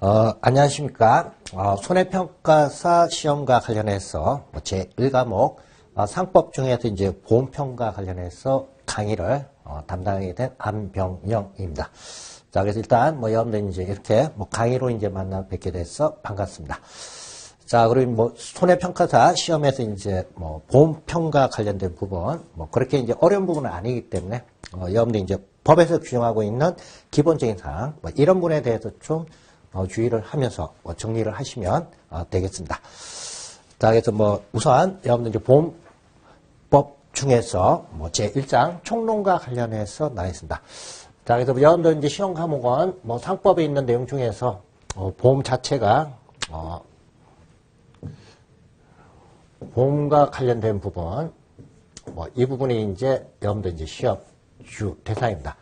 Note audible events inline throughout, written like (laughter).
어, 안녕하십니까. 어, 손해평가사 시험과 관련해서 뭐 제1과목 어, 상법 중에서 이제 보험평가 관련해서 강의를 어, 담당하게 된 안병영입니다. 자, 그래서 일단 뭐 여러분들 이제 이렇게 뭐 강의로 이제 만나 뵙게 돼서 반갑습니다. 자, 그리고 뭐 손해평가사 시험에서 이제 뭐 보험평가 관련된 부분, 뭐 그렇게 이제 어려운 부분은 아니기 때문에 어, 여러분들 이제 법에서 규정하고 있는 기본적인 사항, 뭐 이런 부분에 대해서 좀 어, 주의를 하면서 뭐 정리를 하시면 어, 되겠습니다. 자, 그래서 뭐 우선 여러분들 이제 보험법 중에서 뭐 제1장 총론과 관련해서 나와 있습니다. 자, 그래서 뭐 여러분들 이제 시험 과목은 뭐 상법에 있는 내용 중에서 어, 보험 자체가 어, 보험과 관련된 부분, 뭐 이 부분이 이제 여러분들 이제 시험 주 대상입니다.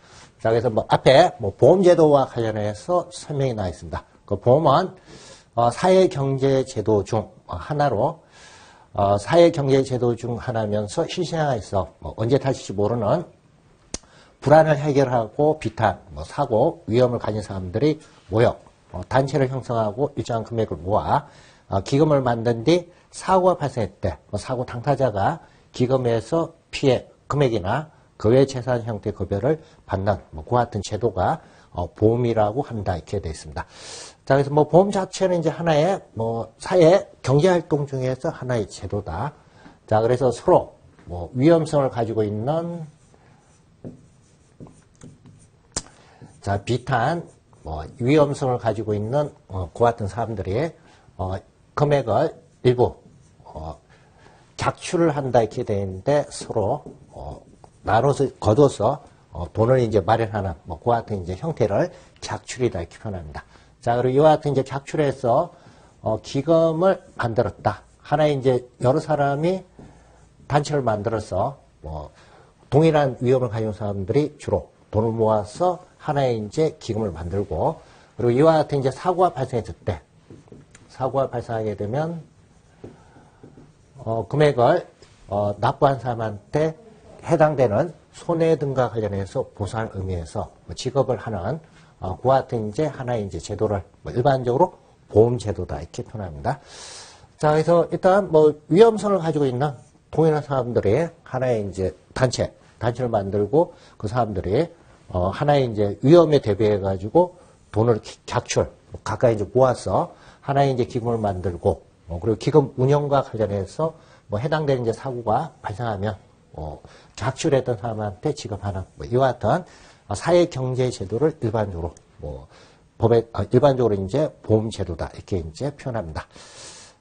자, 그래서 뭐 앞에 뭐 보험제도와 관련해서 설명이 나와 있습니다. 그 보험은 어, 사회경제제도 중 하나로 어, 사회경제제도 중 하나면서 실생활에서 뭐 언제 다칠지 모르는 불안을 해결하고 비탄, 뭐 사고, 위험을 가진 사람들이 모여 어, 단체를 형성하고 일정한 금액을 모아 어, 기금을 만든 뒤 사고가 발생할 때뭐 사고 당사자가 기금에서 피해 금액이나 그 외 재산 형태 급여를 받는 뭐 그와 같은 제도가 어, 보험이라고 한다 이렇게 되어 있습니다. 자 그래서 뭐 보험 자체는 이제 하나의 뭐 사회 경제 활동 중에서 하나의 제도다. 자 그래서 서로 뭐 위험성을 가지고 있는 자, 비탄, 뭐, 위험성을 가지고 있는, 어, 그 같은 사람들이, 어, 금액을 일부, 어, 작출을 한다 이렇게 되어 있는데 서로, 어, 나눠서, 거둬서, 어, 돈을 이제 마련하는, 뭐, 그 같은 이제 형태를 작출이다 이렇게 표현합니다. 자, 그리고 이와 같은 이제 작출해서, 어, 기금을 만들었다. 하나의 이제 여러 사람이 단체를 만들어서, 뭐, 동일한 위험을 가진 사람들이 주로 돈을 모아서 하나의 이제 기금을 만들고 그리고 이와 같은 이제 사고가 발생했을 때 사고가 발생하게 되면 어, 금액을 어, 납부한 사람한테 해당되는 손해 등과 관련해서 보상을 의미해서 뭐 지급을 하는 어, 그와 같은 이제 하나의 이제 제도를 뭐 일반적으로 보험 제도다 이렇게 표현합니다. 자, 그래서 일단 뭐 위험성을 가지고 있는 동일한 사람들이 하나의 이제 단체, 단체를 만들고 그 사람들이 어, 하나의 이제 위험에 대비해 가지고 돈을 기- 각출, 뭐 가까이 이제 모아서 하나의 이제 기금을 만들고 어, 그리고 기금 운영과 관련해서 뭐 해당되는 이제 사고가 발생하면 어, 각출했던 사람한테 지급하는 뭐 이와 같은 어, 사회 경제 제도를 일반적으로 뭐 법에 아, 일반적으로 이제 보험 제도다 이렇게 이제 표현합니다.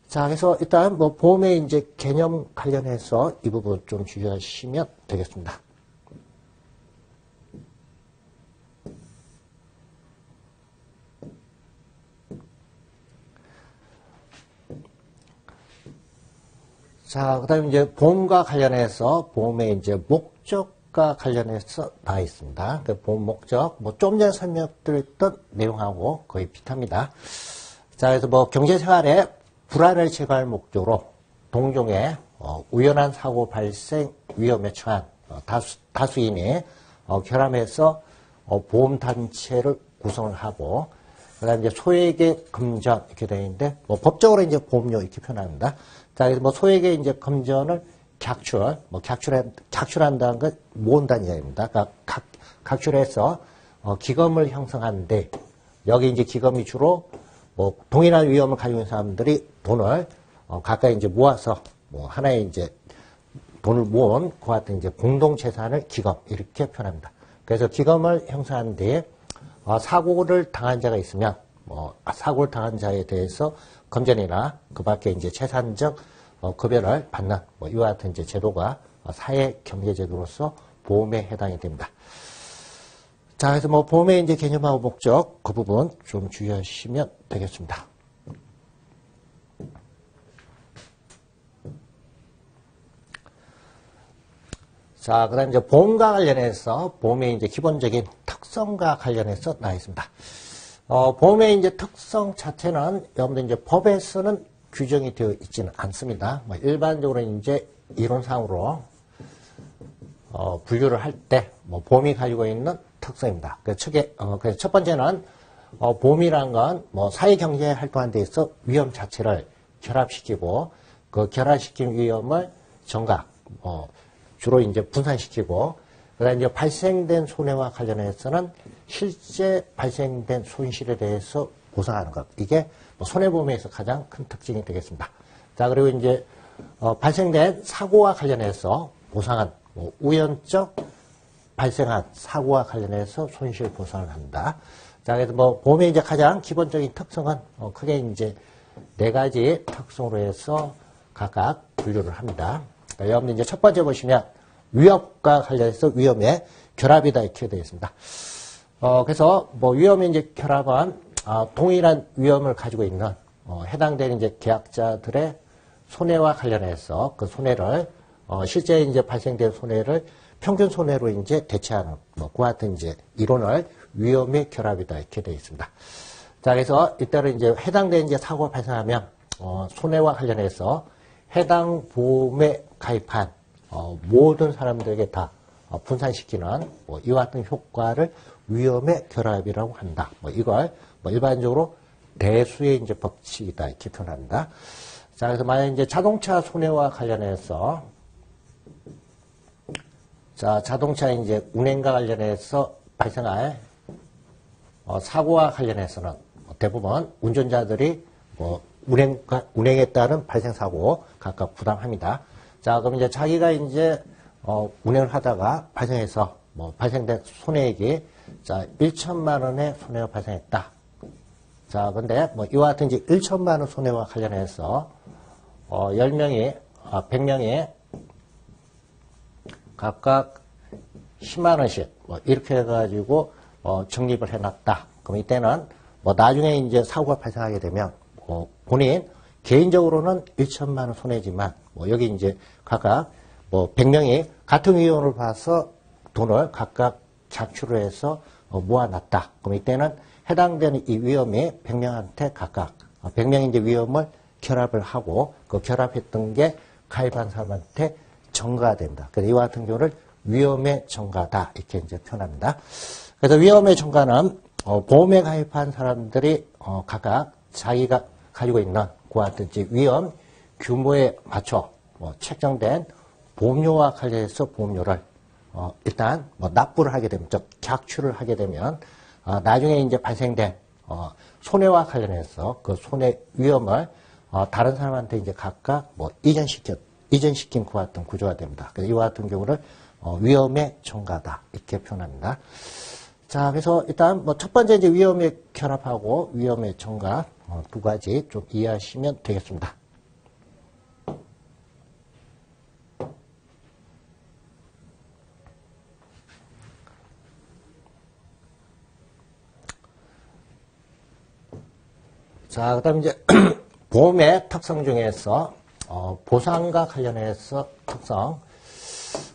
자, 그래서 일단 뭐 보험의 이제 개념 관련해서 이 부분 좀 주의하시면 되겠습니다. 자, 그 다음에 이제 보험과 관련해서 보험의 이제 목적과 관련해서 나와 있습니다. 그 보험 목적, 뭐 좀 전에 설명드렸던 내용하고 거의 비슷합니다. 자, 그래서 뭐 경제생활에 불안을 제거할 목적으로 동종의 어, 우연한 사고 발생 위험에 처한 어, 다수, 다수인이 어, 결함해서 어, 보험단체를 구성을 하고 그다음에 이제 소액의 금전 이렇게 되어 있는데 뭐 법적으로 이제 보험료 이렇게 표현합니다. 자, 그래서 뭐 소액의 이제 금전을 객출, 뭐 객출한 객출한다는 건 모은다는 이야기입니다. 그러니까 각, 각출해서 어, 기금을 형성하는데 여기 이제 기금이 주로 뭐 동일한 위험을 가지고 있는 사람들이 돈을 어, 가까이 이제 모아서 뭐 하나의 이제 돈을 모은 그 같은 이제 공동 재산을 기금 이렇게 표현합니다. 그래서 기금을 뒤에 어, 사고를 당한 자가 있으면 뭐 아, 사고를 당한 자에 대해서 금전이나 그 밖에 이제 재산적 어, 급여를 받는 뭐 이와 같은 이제 제도가 어, 사회 경제 제도로서 보험에 해당이 됩니다. 자, 그래서 뭐 보험의 이제 개념하고 목적 그 부분 좀 주의하시면 되겠습니다. 자, 그 다음 이제 보험과 관련해서 보험의 이제 기본적인 특성과 관련해서 나와 있습니다. 어, 보험의 이제 특성 자체는 여러분들 이제 법에서는 규정이 되어 있지는 않습니다. 뭐 일반적으로 이제 이론상으로 어, 분류를 할 때, 뭐, 보험이 가지고 있는 특성입니다. 그, 첫, 어, 그첫 번째는, 어, 보험이란 건 뭐 사회 경제 활동하는 데 있어 위험 자체를 결합시키고 그 결합시킨 위험을 정각, 어, 주로 이제 분산시키고 그다음 이제 발생된 손해와 관련해서는 실제 발생된 손실에 대해서 보상하는 것. 이게 뭐 손해보험에서 가장 큰 특징이 되겠습니다. 자, 그리고 이제 어, 발생된 사고와 관련해서 보상한 뭐 우연적 발생한 사고와 관련해서 손실 보상을 한다. 자, 그래서 뭐 보험의 이제 가장 기본적인 특성은 어, 크게 이제 네 가지 특성으로 해서 각각 분류를 합니다. 그러니까 여러분 이제 첫 번째 보시면 위협과 관련해서 위험의 결합이다 이렇게 되어 있습니다. 어, 그래서 뭐 위험의 이제 결합은 아, 동일한 위험을 가지고 있는 어, 해당되는 이제 계약자들의 손해와 관련해서 그 손해를 어, 실제 이제 발생된 손해를 평균 손해로 이제 대체하는 뭐 그와 같은 이제 이론을 위험의 결합이다 이렇게 되어 있습니다. 자, 그래서 이때는 이제 해당되는 이제 사고가 발생하면 어, 손해와 관련해서 해당 보험에 가입한 어, 모든 사람들에게 다 어, 분산시키는 뭐 이와 같은 효과를 위험의 결합이라고 한다. 뭐 이걸 뭐 일반적으로 대수의 이제 법칙이다 이렇게 표현한다. 자, 그래서 만약 이제 자동차 손해와 관련해서 자, 자동차 이제 운행과 관련해서 발생할 어, 사고와 관련해서는 대부분 운전자들이 뭐 운행 운행에 따른 발생 사고 각각 부담합니다. 자, 그럼 이제 자기가 이제 어, 운행을 하다가 발생해서 뭐 발생된 손해액이 자 1천만 원의 손해가 발생했다. 자, 근데 뭐 이와 같은 이제 1천만 원 손해와 관련해서 어, 10명이 아, 100명이 각각 10만 원씩 뭐 이렇게 해가지고 어, 적립을 해놨다. 그럼 이때는 뭐 나중에 이제 사고가 발생하게 되면 뭐 본인 개인적으로는 1천만 원 손해지만 뭐 여기 이제 각각 뭐 100명이 같은 위험을 봐서 돈을 각각 작출을 해서 어, 모아놨다. 그럼 이때는 해당되는 이 위험이 100명한테 각각 100명이 이제 위험을 결합을 하고 그 결합했던 게 가입한 사람한테 전가가 된다. 그래서 이와 같은 경우를 위험의 전가다 이렇게 이제 표현합니다. 그래서 위험의 전가는 어, 보험에 가입한 사람들이 어, 각각 자기가 가지고 있는 그와 같은 위험 규모에 맞춰 뭐 책정된 보험료와 관련해서 보험료를 어, 일단 뭐 납부를 하게 되면 즉 객출을 하게 되면 어, 나중에 이제 발생된 어, 손해와 관련해서 그 손해 위험을 어, 다른 사람한테 이제 각각 뭐 이전시켜 이전시킨 그와 같은 구조가 됩니다. 그래서 이와 같은 경우를 어, 위험의 전가다 이렇게 표현합니다. 자, 그래서 일단 뭐 첫 번째 이제 위험의 결합하고 위험의 어, 두 가지 좀 이해하시면 되겠습니다. 자, 그 다음 이제 (clears throat) 보험의 특성 중에서 어, 보상과 관련해서 특성.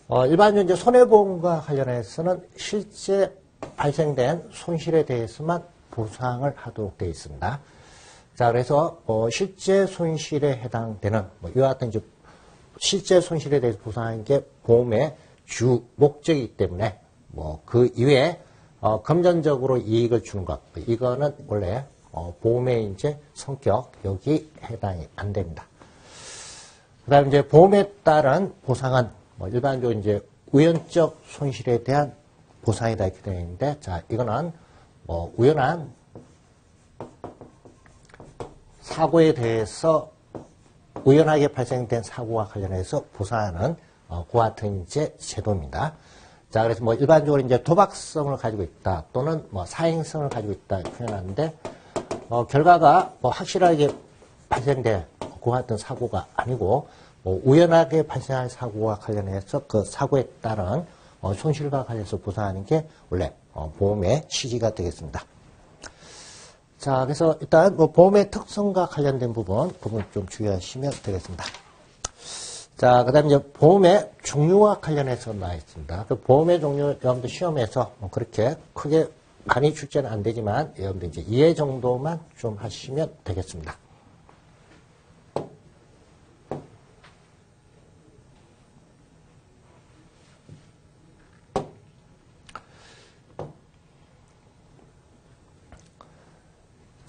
어, 일반적으로 이제 손해보험과 관련해서는 실제 발생된 손실에 대해서만 보상을 하도록 되어 있습니다. 자, 그래서 어, 실제 손실에 해당되는 뭐 이와 같은 이제 실제 손실에 대해서 보상하는 게 보험의 주 목적이기 때문에 뭐 그 이외에 어, 금전적으로 이익을 주는 것 이거는 원래 어, 보험의 이제 성격 여기 해당이 안 됩니다. 그다음 이제 보험에 따른 보상은 뭐 일반적으로 이제 우연적 손실에 대한 보상이다 이렇게 되어 있는데 자 이거는 뭐 우연한 사고에 대해서 우연하게 발생된 사고와 관련해서 보상하는 어, 그와 같은 이제 제도입니다. 자, 그래서 뭐 일반적으로 이제 도박성을 가지고 있다 또는 뭐 사행성을 가지고 있다 표현하는데 어, 결과가 뭐 확실하게 발생된 그와 같은 사고가 아니고 뭐 우연하게 발생한 사고와 관련해서 그 사고에 따른 어, 손실과 관련해서 보상하는 게 원래 어, 보험의 취지가 되겠습니다. 자, 그래서 일단 뭐 보험의 특성과 관련된 부분, 부분 좀 주의하시면 되겠습니다. 자, 그 다음에 이제 보험의 종류와 관련해서 나와 있습니다. 그 보험의 종류, 여러분들 시험에서 뭐 그렇게 크게 많이 출제는 안 되지만, 여러분들 이제 이해 정도만 좀 하시면 되겠습니다.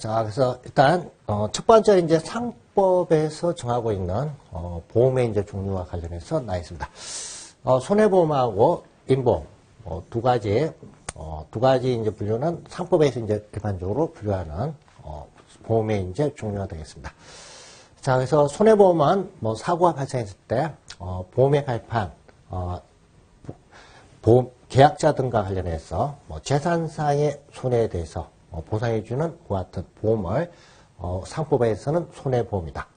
자, 그래서 일단 어, 첫 번째 이제 상법에서 정하고 있는 어, 보험의 이제 종류와 관련해서 나 있습니다. 어, 손해보험하고 인보험 어, 두 가지 어, 두 가지 이제 분류는 상법에서 이제 일반적으로 분류하는 어, 보험의 이제 종류가 되겠습니다. 자, 그래서 손해보험은 뭐 사고가 발생했을 때 어, 보험에 가입한 어, 보험 계약자 등과 관련해서 뭐 재산상의 손해에 대해서 어, 보상해주는 그와 같은 보험을 어, 상법에서는 손해보험이다.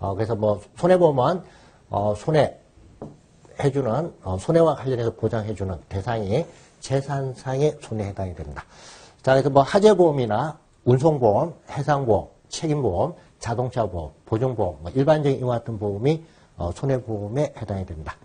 어, 그래서 뭐 손해보험은 어, 손해 해주는 어, 손해와 관련해서 보장해주는 대상이 재산상의 손해에 해당이 됩니다. 자, 그래서 뭐 하재보험이나 운송보험, 해상보험, 책임보험, 자동차보험, 보증보험, 뭐 일반적인 이와 같은 보험이 어, 손해보험에 해당이 됩니다.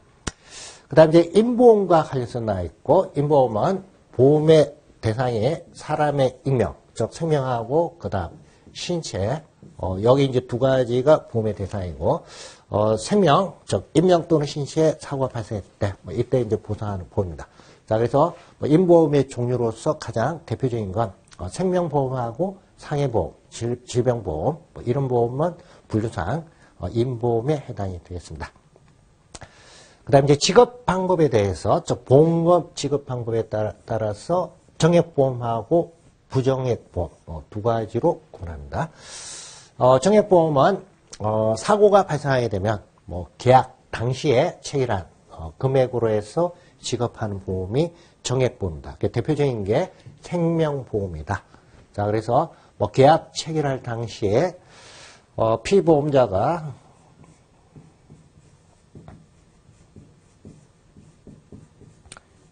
그 다음에 이제 인보험과 관련해서 나와 있고, 인보험은 보험의 대상이 사람의 익명, 즉 생명하고 그 다음 신체, 어, 여기 이제 두 가지가 보험의 대상이고, 어, 생명, 즉 인명 또는 신체에 사고가 발생했을 때, 뭐 이때 이제 보상하는 보험입니다. 자, 그래서 뭐 인보험의 종류로서 가장 대표적인 건 어, 생명보험하고 상해보험, 질, 질병보험, 뭐 이런 보험은 분류상 어, 인보험에 해당이 되겠습니다. 그 다음에 이제 지급 방법에 대해서, 저 보험금 지급 방법에 따라, 따라서 정액보험하고 부정액보험, 어, 두 가지로 구분합니다. 어, 정액보험은, 어, 사고가 발생하게 되면, 뭐, 계약 당시에 체결한, 어, 금액으로 해서 지급하는 보험이 정액보험이다. 그 대표적인 게 생명보험이다. 자, 그래서, 뭐, 계약 체결할 당시에, 어, 피보험자가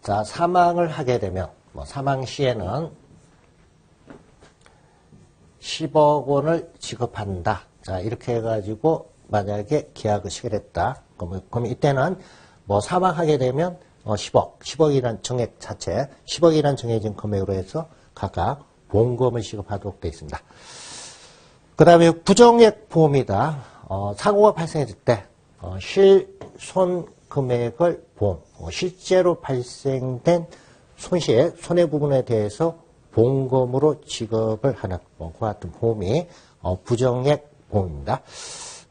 자, 사망을 하게 되면, 뭐, 사망 시에는 10억 원을 지급한다. 자, 이렇게 해가지고, 만약에 계약을 체결했다. 그러면, 그럼 이때는 뭐, 사망하게 되면, 어, 10억, 10억이란 정액 자체, 10억이란 정해진 금액으로 해서 각각 보험금을 지급하도록 되어 있습니다. 그 다음에 부정액 보험이다. 어, 사고가 발생했을 때, 어, 실손 금액을 보험, 어, 실제로 발생된 손실, 손해 부분에 대해서 보험금으로 지급을 하는 뭐, 그와 같은 보험이 어, 부정액 보험입니다.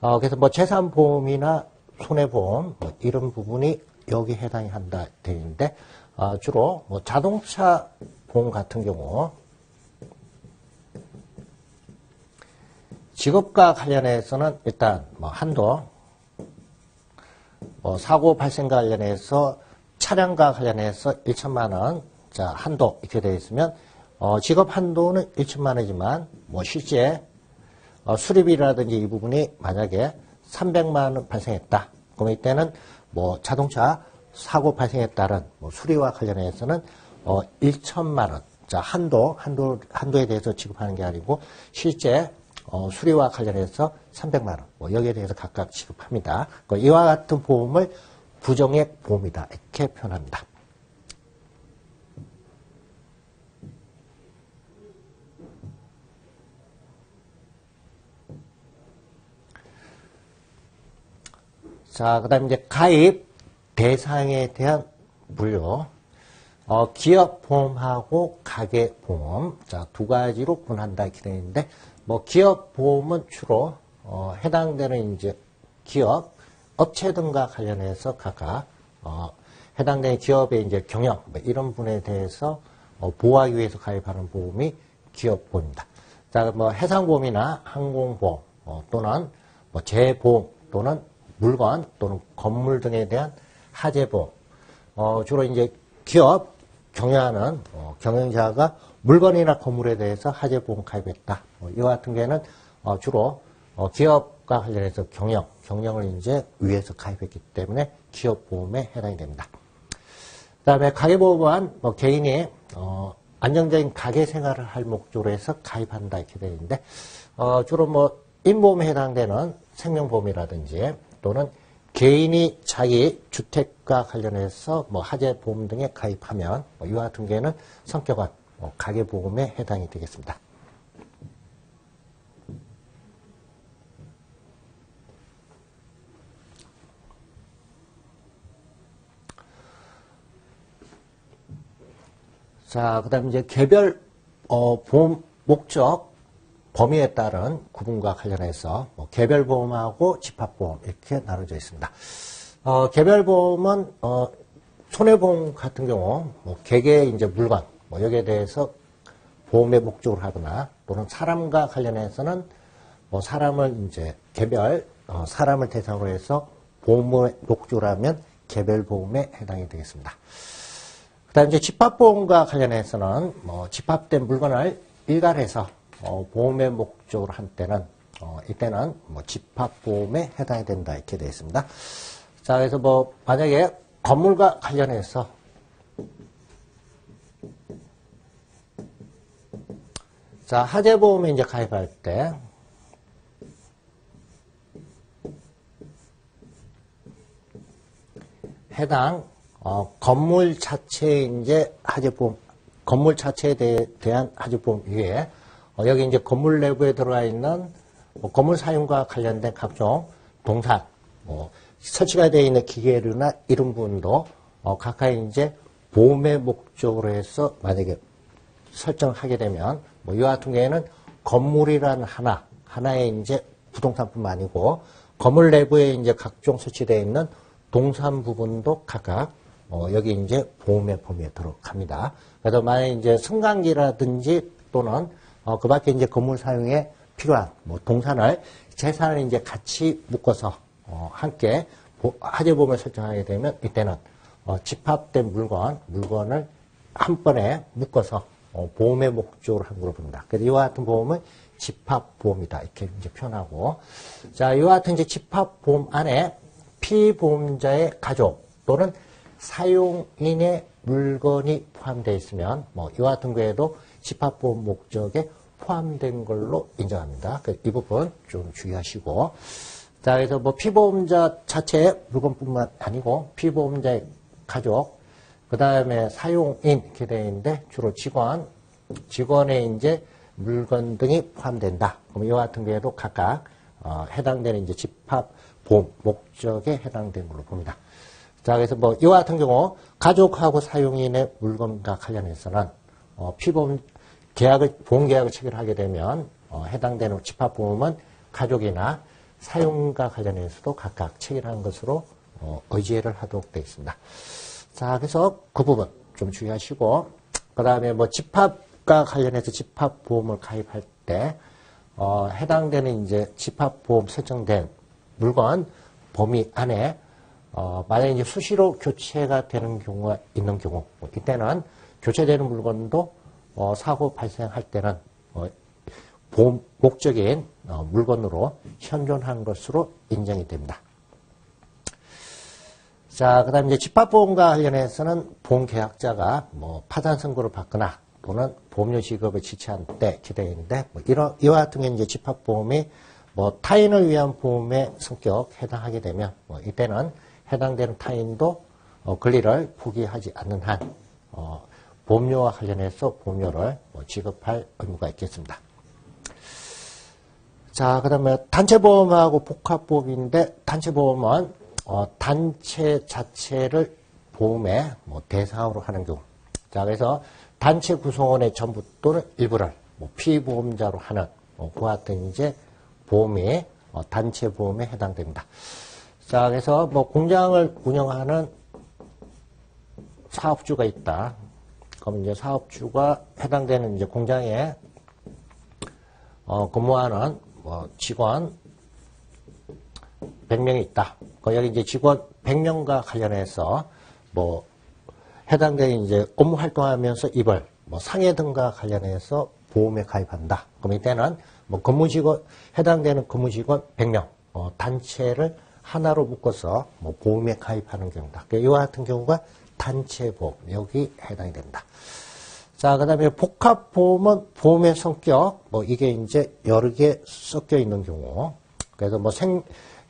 어, 그래서 뭐 재산보험이나 손해보험 뭐 이런 부분이 여기 해당이 한다 되는데 어, 주로 뭐 자동차 보험 같은 경우 직업과 관련해서는 일단 뭐 한도 뭐 사고 발생과 관련해서 차량과 관련해서 1천만 원, 자 한도 이렇게 되어 있으면 어, 직업 한도는 1천만 원이지만 뭐 실제 어, 수리비라든지 이 부분이 만약에 300만 원 발생했다. 그럼 이때는 뭐 자동차 사고 발생에 따른 뭐 수리와 관련해서는 어, 1천만 원. 자 한도 한도 한도에 대해서 지급하는 게 아니고 실제 어, 수리와 관련해서 300만 원. 뭐 여기에 대해서 각각 지급합니다. 그 이와 같은 보험을 부정액 보험이다 이렇게 표현합니다. 자, 그 다음에 이제 가입 대상에 대한 분류. 어, 기업보험하고 가계보험. 자, 두 가지로 구분한다 이렇게 되어 있는데, 뭐, 기업보험은 주로, 어, 해당되는 이제 기업, 업체 등과 관련해서 각각, 어, 해당되는 기업의 이제 경영, 뭐 이런 분에 대해서 어, 보호하기 위해서 가입하는 보험이 기업보험입니다. 자, 뭐, 해상보험이나 항공보험, 어, 또는 뭐, 재보험, 또는 물건 또는 건물 등에 대한 하재보험. 어, 주로 이제 기업 경영하는 어, 경영자가 물건이나 건물에 대해서 하재보험 가입했다. 어, 이와 같은 경우에는 어, 주로 어, 기업과 관련해서 경영, 경영을 이제 위해서 가입했기 때문에 기업보험에 해당이 됩니다. 그 다음에 가계보험은 뭐 개인이 어, 안정적인 가계 생활을 할 목적으로 해서 가입한다 이렇게 되는데 어, 주로 뭐 인보험에 해당되는 생명보험이라든지 또는 개인이 자기 주택과 관련해서 뭐 하재 보험 등에 가입하면 뭐 이와 같은 경우에는 성격은 뭐 가계 보험에 해당이 되겠습니다. 자, 그 다음에 이제 개별, 어, 보험 목적, 범위에 따른 구분과 관련해서 뭐 개별보험하고 집합보험 이렇게 나눠져 있습니다. 어, 개별보험은 어, 손해보험 같은 경우 뭐 개개의 이제 물건 뭐 여기에 대해서 보험의 목적으로 하거나 또는 사람과 관련해서는 뭐 사람을 이제 개별 어, 사람을 대상으로 해서 보험의 목적으로 하면 개별 보험에 해당이 되겠습니다. 그다음 이제 집합보험과 관련해서는 뭐 집합된 물건을 일괄해서 어, 보험의 목적으로 한 때는 어, 이때는 뭐 집합보험에 해당이 된다 이렇게 되어 있습니다. 자 그래서 뭐 만약에 건물과 관련해서 자 하재보험에 이제 가입할 때 해당 어, 건물 자체에 이제 하재보험 건물 자체에 대, 한 하재보험 위에 어, 여기 이제 건물 내부에 들어가 있는 뭐 건물 사용과 관련된 각종 동산 뭐 설치가 되어 있는 기계류나 이런 부분도 어, 각각 이제 보험의 목적으로 해서 만약에 설정을 하게 되면 뭐 이와 같은 경우에는 건물이라는 하나 하나의 이제 부동산뿐만 아니고 건물 내부에 이제 각종 설치되어 있는 동산 부분도 각각 어, 여기 이제 보험의 범위에 들어갑니다. 그래서 만약 이제 승강기라든지 또는 어, 그 밖에 이제 건물 사용에 필요한 뭐 동산을 재산을 이제 같이 묶어서 어, 함께 보, 하재보험을 설정하게 되면 이때는 어, 집합된 물건 물건을 한 번에 묶어서 어, 보험의 목적으로 한 걸로 봅니다. 그래서 이와 같은 보험은 집합보험이다 이렇게 이제 표현하고 자 이와 같은 이제 집합보험 안에 피보험자의 가족 또는 사용인의 물건이 포함되어 있으면 뭐 이와 같은 경우에도 집합보험 목적에 포함된 걸로 인정합니다. 그이 부분 좀 주의하시고 자 그래서 뭐 피보험자 자체의 물건뿐만 아니고 피보험자의 가족 그 다음에 사용인 이렇게 되어 있는데 주로 직원 직원의 이제 물건 등이 포함된다. 그럼 이와 같은 경우에도 각각 어, 해당되는 이제 집합 보험 목적에 해당된 걸로 봅니다. 자, 그래서 뭐 이와 같은 경우 가족하고 사용인의 물건과 관련해서는 어, 피보험 계약을 보험 계약을 체결하게 되면 어, 해당되는 집합 보험은 가족이나 사용과 관련해서도 각각 체결한 것으로 어, 의지를 하도록 되어 있습니다. 자, 그래서 그 부분 좀 주의하시고 그 다음에 뭐 집합과 관련해서 집합 보험을 가입할 때 어, 해당되는 이제 집합 보험 설정된 물건 범위 안에 어, 만약 이제 수시로 교체가 되는 경우가 있는 경우 뭐 이때는 교체되는 물건도 어, 사고 발생할 때는 어, 보험 목적인 어, 물건으로 현존한 것으로 인정이 됩니다. 자, 그 다음에 이제 집합보험과 관련해서는 보험계약자가 뭐 파산 선고를 받거나 또는 보험료 지급을 지체한 때 기대인데 뭐 이런 이와 같은 경우 이제 집합보험이 뭐 타인을 위한 보험의 성격 해당하게 되면 뭐 이때는 해당되는 타인도 어, 권리를 포기하지 않는 한 어, 보험료와 관련해서 보험료를 뭐 지급할 의무가 있겠습니다. 자, 그 다음에 단체보험하고 복합보험인데 단체보험은 어, 단체 자체를 보험의 뭐 대상으로 하는 경우. 자, 그래서 단체 구성원의 전부 또는 일부를 뭐 피보험자로 하는 뭐 그와 같은 이제 보험이 어, 단체 보험에 해당됩니다. 자, 그래서 뭐 공장을 운영하는 사업주가 있다. 그럼 이제 사업주가 해당되는 이제 공장에 어, 근무하는 뭐 직원 100명이 있다. 그 여기 이제 직원 100명과 관련해서 뭐 해당되는 이제 업무 활동하면서 입을 뭐 상해 등과 관련해서 보험에 가입한다. 그럼 이때는 뭐 근무 직원 해당되는 근무 직원 100명 어, 단체를 하나로 묶어서 뭐 보험에 가입하는 경우다. 그러니까 이와 같은 경우가 단체 보험 여기 해당이 된다. 자, 그 다음에 복합 보험은 보험의 성격, 뭐 이게 이제 여러 개 섞여 있는 경우. 그래서 뭐 생,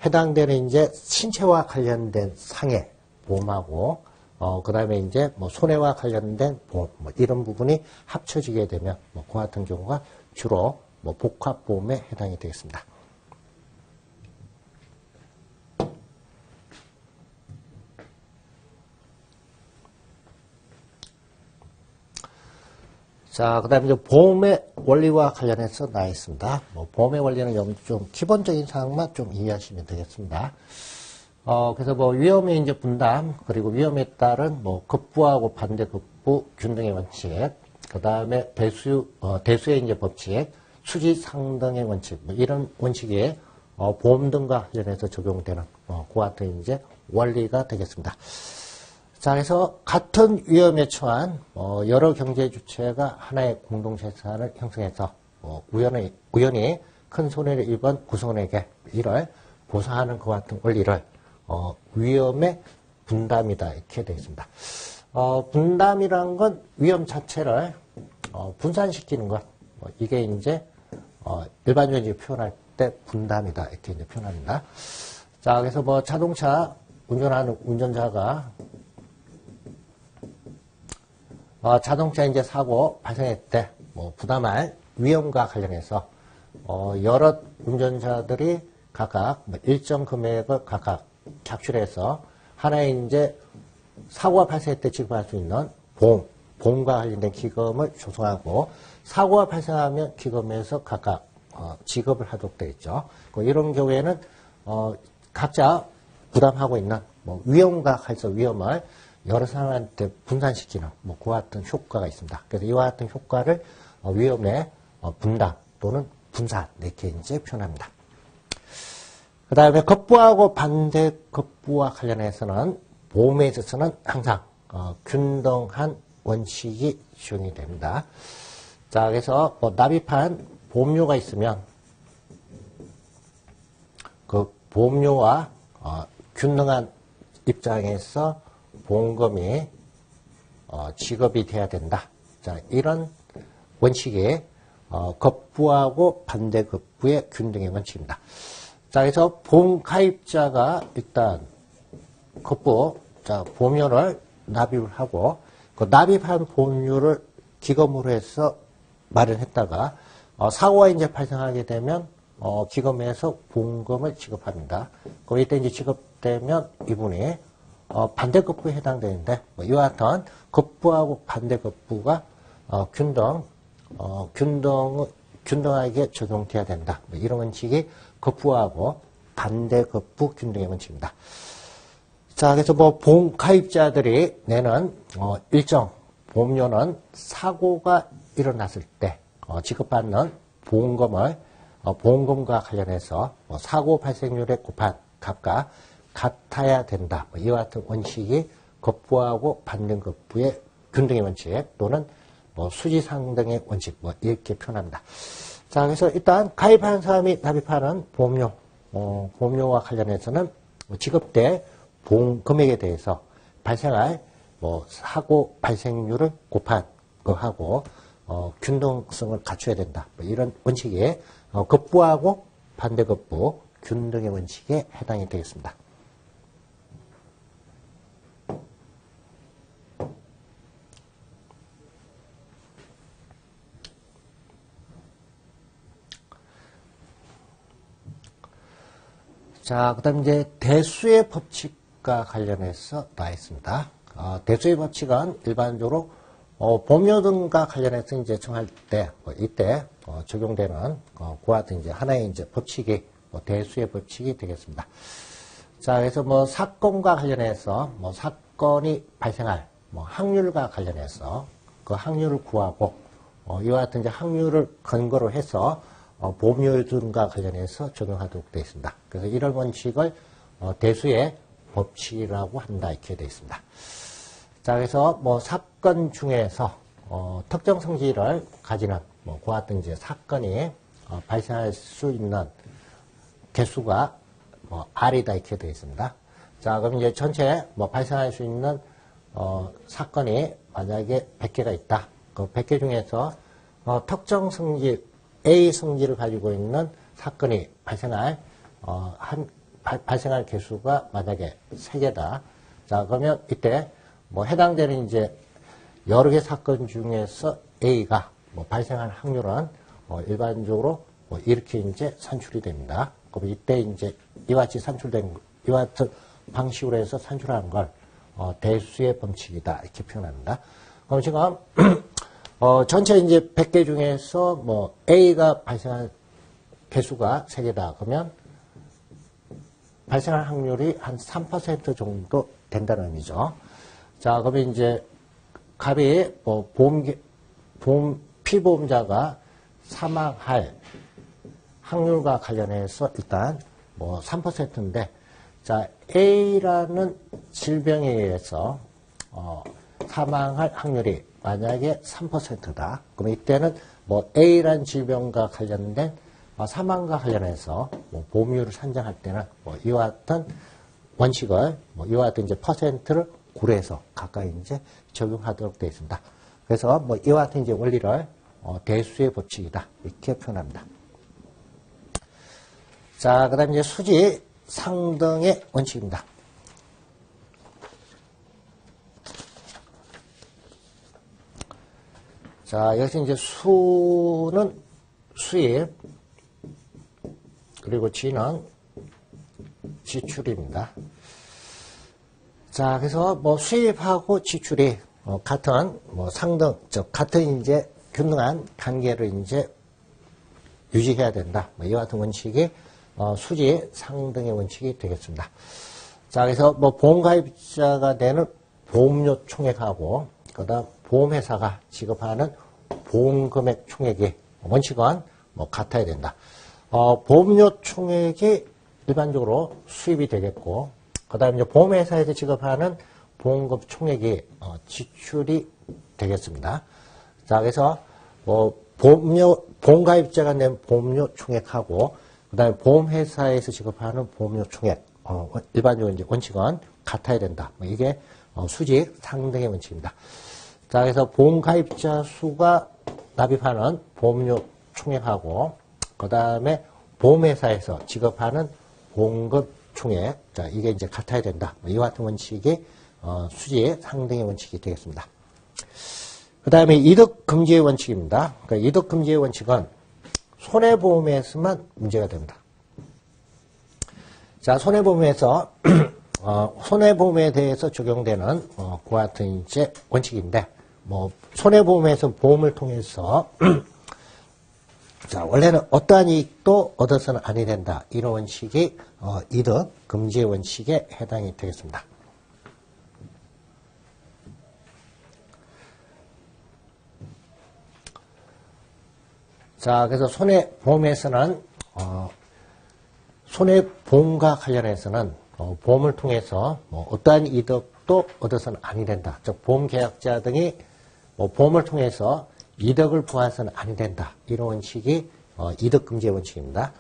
해당되는 이제 신체와 관련된 상해 보험하고, 어, 그 다음에 이제 뭐 손해와 관련된 보험, 뭐 이런 부분이 합쳐지게 되면 뭐 그 같은 경우가 주로 뭐 복합보험에 해당이 되겠습니다. 자, 그 다음에 이제 보험의 원리와 관련해서 나와 있습니다. 뭐, 보험의 원리는 좀, 좀 기본적인 사항만 좀 이해하시면 되겠습니다. 어, 그래서 뭐, 위험의 이제 분담, 그리고 위험에 따른 뭐, 급부하고 반대 급부, 균등의 원칙, 그 다음에 대수, 어, 대수의 이제 법칙, 수지 상등의 원칙, 뭐 이런 원칙이 어, 보험 등과 관련해서 적용되는, 어, 그 같은 이제 원리가 되겠습니다. 자, 그래서 같은 위험에 처한 어, 여러 경제 주체가 하나의 공동 재산을 형성해서 어, 우연히, 우연히 큰 손해를 입은 구성원에게 이를 보상하는 것 같은 원리를 어, 위험의 분담이다 이렇게 되어 있습니다. 어, 분담이란 건 위험 자체를 어, 분산시키는 것 뭐, 이게 이제 어, 일반적으로 표현할 때 분담이다 이렇게 이제 표현합니다. 자, 그래서 뭐 자동차 운전하는 운전자가 어, 자동차 이제 사고 발생했을 때, 뭐, 부담할 위험과 관련해서, 어, 여러 운전자들이 각각 뭐 일정 금액을 각각 capture해서 하나의 이제 사고가 발생할 때 지급할 수 있는 보험, 보험과 관련된 기금을 조성하고 사고가 발생하면 기금에서 각각 어, 지급을 하도록 되어 있죠. 그 이런 경우에는 어, 각자 부담하고 있는 뭐 위험과 관해서 위험을 여러 사람한테 분산시키는 뭐 그와 같은 효과가 있습니다. 그래서 이와 같은 효과를 어, 위험의 어, 분담 또는 분산 이렇게 이제 표현합니다. 그 다음에 급부하고 반대 급부와 관련해서는 보험에 있어서는 항상 어, 균등한 원칙이 적용이 됩니다. 자, 그래서 뭐 납입한 보험료가 있으면 그 보험료와 어, 균등한 입장에서 보험금이 어, 지급이 돼야 된다. 자, 이런 원칙이 어, 급부하고 반대급부의 균등의 원칙입니다. 자, 그래서 보험 가입자가 일단 급부, 자, 보험료를 납입을 하고 그 납입한 보험료를 기금으로 해서 마련했다가 어, 사고가 이제 발생하게 되면 어, 기금에서 보험금을 지급합니다. 그 이때 이제 지급되면 이분이 어, 반대급부에 해당되는데 뭐 이와 같은 급부하고 반대급부가 어, 균등, 어, 균등, 균등하게 적용돼야 된다. 뭐 이런 원칙이 급부하고 반대급부 균등의 원칙입니다. 자, 그래서 뭐 보험 가입자들이 내는 어, 일정 보험료는 사고가 일어났을 때 어, 지급받는 보험금을 어, 보험금과 관련해서 뭐 사고 발생률에 곱한 값과 같아야 된다. 뭐 이와 같은 원칙이 급부하고 반등급부의 균등의 원칙 또는 뭐 수지상 등의 원칙 뭐 이렇게 표현합니다. 자, 그래서 일단 가입한 사람이 납입하는 보험료, 어, 보험료와 관련해서는 뭐 지급대 보험 금액에 대해서 발생할 뭐 사고 발생률을 곱한 거하고 어, 균등성을 갖춰야 된다. 뭐 이런 원칙에 어, 급부하고 반대급부 균등의 원칙에 해당이 되겠습니다. 자, 그 다음 이제 대수의 법칙과 관련해서 나와 있습니다. 어, 대수의 법칙은 일반적으로 어, 보험료 등과 관련해서 이제 정할 때, 어, 이때 어, 적용되는 어, 그와 같은 이제 하나의 이제 법칙이 뭐 대수의 법칙이 되겠습니다. 자, 그래서 뭐 사건과 관련해서 뭐 사건이 발생할 뭐 확률과 관련해서 그 확률을 구하고 어, 이와 같은 이제 확률을 근거로 해서 어, 보험료 등과 관련해서 적용하도록 되어 있습니다. 그래서 이런 원칙을 어, 대수의 법칙이라고 한다 이렇게 되어 있습니다. 자, 그래서 뭐 사건 중에서 어, 특정 성질을 가지는 뭐 같은 이제 사건이 어, 발생할 수 있는 개수가 뭐 R이다 이렇게 되어 있습니다. 자, 그럼 이제 전체 뭐 발생할 수 있는 어, 사건이 만약에 100개가 있다. 그 100개 중에서 어, 특정 성질 A 성질을 가지고 있는 사건이 발생할 어, 한 발, 발생할 개수가 만약에 3개다. 자, 그러면 이때 뭐 해당되는 이제 여러 개 사건 중에서 A가 뭐 발생할 확률은 어, 일반적으로 뭐 이렇게 이제 산출이 됩니다. 그럼 이때 이제 이와 같이 산출된 이와 같은 방식으로 해서 산출하는 걸 어, 대수의 법칙이다 이렇게 표현합니다. 그럼 지금 어, 전체 이제 100개 중에서 뭐 A가 발생한 개수가 3개다. 그러면 발생할 확률이 한 3% 정도 된다는 의미죠. 자, 그러면 이제 갑이 뭐 보험, 보험, 피보험자가 사망할 확률과 관련해서 일단 뭐 3%인데 자, A라는 질병에 의해서 어, 사망할 확률이 만약에 3%다. 그럼 이때는 뭐 A란 질병과 관련된 어, 사망과 관련해서 뭐 보험료를 산정할 때는 뭐 이와 같은 원칙을 뭐 이와 같은 이제 퍼센트를 고려해서 가까이 이제 적용하도록 되어 있습니다. 그래서 뭐 이와 같은 이제 원리를 어, 대수의 법칙이다 이렇게 표현합니다. 자, 그다음 이제 수지 상등의 원칙입니다. 자, 여기서 이제 수는 수입, 그리고 지는 지출입니다. 자, 그래서 뭐 수입하고 지출이 어, 같은 뭐 상등, 즉 같은 이제 균등한 관계를 이제 유지해야 된다. 뭐 이와 같은 원칙이 어, 수지 상등의 원칙이 되겠습니다. 자, 그래서 뭐 보험가입자가 되는 보험료 총액하고 그다음 보험회사가 지급하는 보험금액 총액이 원칙은 뭐 같아야 된다. 어, 보험료 총액이 일반적으로 수입이 되겠고, 그 다음에 보험회사에서 지급하는 보험금 총액이 어, 지출이 되겠습니다. 자, 그래서 뭐 보험료, 보험가입자가 낸 보험료 총액하고, 그 다음에 보험회사에서 지급하는 보험료 총액, 어, 일반적으로 이제 원칙은 같아야 된다. 뭐 이게 어, 수직 상등의 원칙입니다. 자, 그래서 보험가입자 수가 납입하는 보험료 총액하고, 그 다음에 보험회사에서 지급하는 보험금 총액, 자, 이게 이제 같아야 된다. 뭐 이와 같은 원칙이, 어, 수지의 상등의 원칙이 되겠습니다. 그 다음에 이득금지의 원칙입니다. 그러니까 이득금지의 원칙은 손해보험에서만 문제가 됩니다. 자, 손해보험에서, (clears throat) 어, 손해보험에 대해서 적용되는, 어, 그와 같은 이제 원칙인데, 뭐, 손해보험에서 보험을 통해서, (clears throat) 자, 원래는 어떠한 이익도 얻어서는 아니 된다. 이런 원칙이, 어, 이득 금지의 원칙에 해당이 되겠습니다. 자, 그래서 손해보험에서는, 어, 손해보험과 관련해서는, 어, 보험을 통해서 뭐 어떠한 이득도 얻어서는 아니 된다. 즉, 보험계약자 등이 뭐 보험을 통해서 이득을 부과해서는 아니 된다. 이런 원칙이 어, 이득금지의 원칙입니다.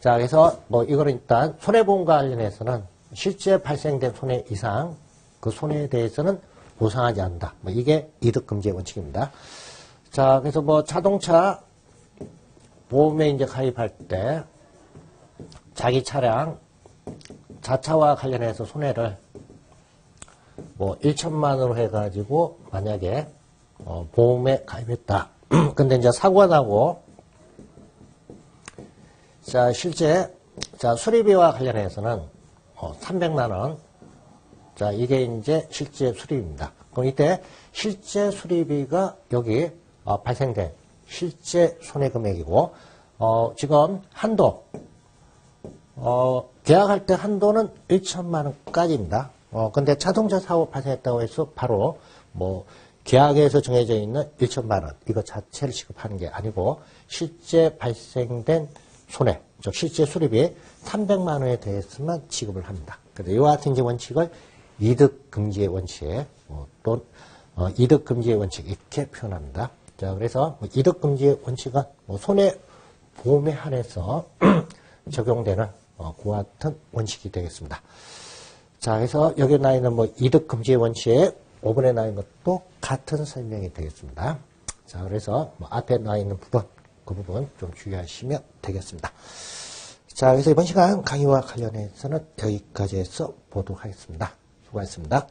자, 그래서 뭐 이거는 일단 손해보험과 관련해서는 실제 발생된 손해 이상 그 손해에 대해서는 보상하지 않는다. 뭐 이게 이득금지의 원칙입니다. 자, 그래서 뭐 자동차 보험에 이제 가입할 때 자기 차량 자차와 관련해서 손해를 뭐 1천만 원으로 해가지고 만약에 어, 보험에 가입했다. (clears throat) 근데 이제 사고가 나고 자 실제 자 수리비와 관련해서는 어, 300만 원. 자 이게 이제 실제 수리비입니다. 그럼 이때 실제 수리비가 여기 어, 발생된 실제 손해금액이고 어, 지금 한도 어, 계약할 때 한도는 1천만 원까지입니다. 어, 근데 자동차 사고 발생했다고 해서 바로 뭐 계약에서 정해져 있는 1천만 원 이거 자체를 지급하는 게 아니고 실제 발생된 손해, 즉 실제 수리비 300만 원에 대해서만 지급을 합니다. 그래서 이와 같은 원칙을 이득 금지의 원칙 어, 또 어, 이득 금지의 원칙 이렇게 표현합니다. 자, 그래서 뭐 이득 금지의 원칙은 뭐 손해 보험에 한해서 (clears throat) 적용되는 어, 그와 같은 원칙이 되겠습니다. 자, 그래서 여기 나 있는 뭐 이득 금지의 원칙 5번에 나 있는 것도 같은 설명이 되겠습니다. 자, 그래서 뭐 앞에 나 있는 부분, 그 부분 좀 주의하시면 되겠습니다. 자, 그래서 이번 시간 강의와 관련해서는 여기까지 해서 보도록 하겠습니다. 수고하셨습니다.